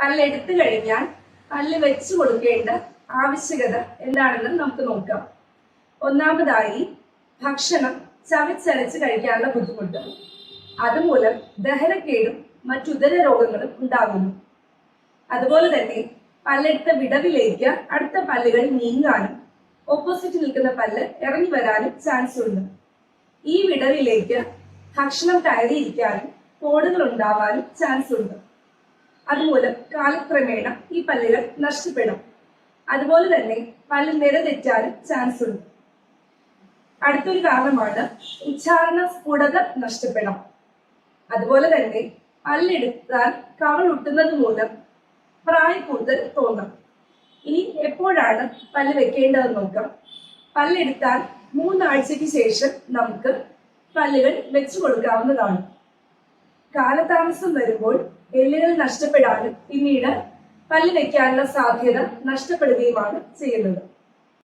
പല്ല് എടുത്തു കഴിഞ്ഞാൽ പല്ല് വെച്ച് കൊടുക്കേണ്ട ആവശ്യകത എന്താണെന്ന് നമുക്ക് നോക്കാം. ഒന്നാമതായി ഭക്ഷണം ചവച്ചരച്ച് കഴിക്കാനുള്ള ബുദ്ധിമുട്ട്. അതുമൂലം ദഹനക്കേടും മറ്റുദര രോഗങ്ങളും ഉണ്ടാകുന്നു. അതുപോലെ തന്നെ പല്ലെടുത്ത വിടവിലേക്ക് അടുത്ത പല്ലുകൾ നീങ്ങാനും ഓപ്പോസിറ്റ് നിൽക്കുന്ന പല്ല് ഇറങ്ങി വരാനും ചാൻസ് ഉണ്ട്. ഈ വിടവിലേക്ക് ഭക്ഷണം കയറിയിരിക്കാനും കോടുകൾ ഉണ്ടാവാനും ചാൻസ് ഉണ്ട്. അതുമൂലം കാലക്രമേണ ഈ പല്ലുകൾ നഷ്ടപ്പെടും. അതുപോലെ തന്നെ പല്ല് നിരതെറ്റാനും ചാൻസ് ഉണ്ട്. അടുത്തൊരു കാരണമാണ് ഉച്ചാരണ സ്ഫുടത നഷ്ടപ്പെടാം അതുപോലെ തന്നെ പല്ലെടുത്താൽ കവൾ ഒട്ടുന്നത് മൂലം പ്രായക്കൂടുതൽ തോന്നാം. ഇനി എപ്പോഴാണ് പല്ല് വെക്കേണ്ടതെന്ന് നോക്കാം. പല്ലെടുത്താൽ മൂന്നാഴ്ചയ്ക്ക് ശേഷം നമുക്ക് പല്ലുകൾ വെച്ചു കൊടുക്കാവുന്നതാണ്. കാലതാമസം വരുമ്പോൾ എല്ലുകൾ നഷ്ടപ്പെടാനും പിന്നീട് പല്ല് വെക്കാനുള്ള സാധ്യത നഷ്ടപ്പെടുകയുമാണ് ചെയ്യുന്നത്.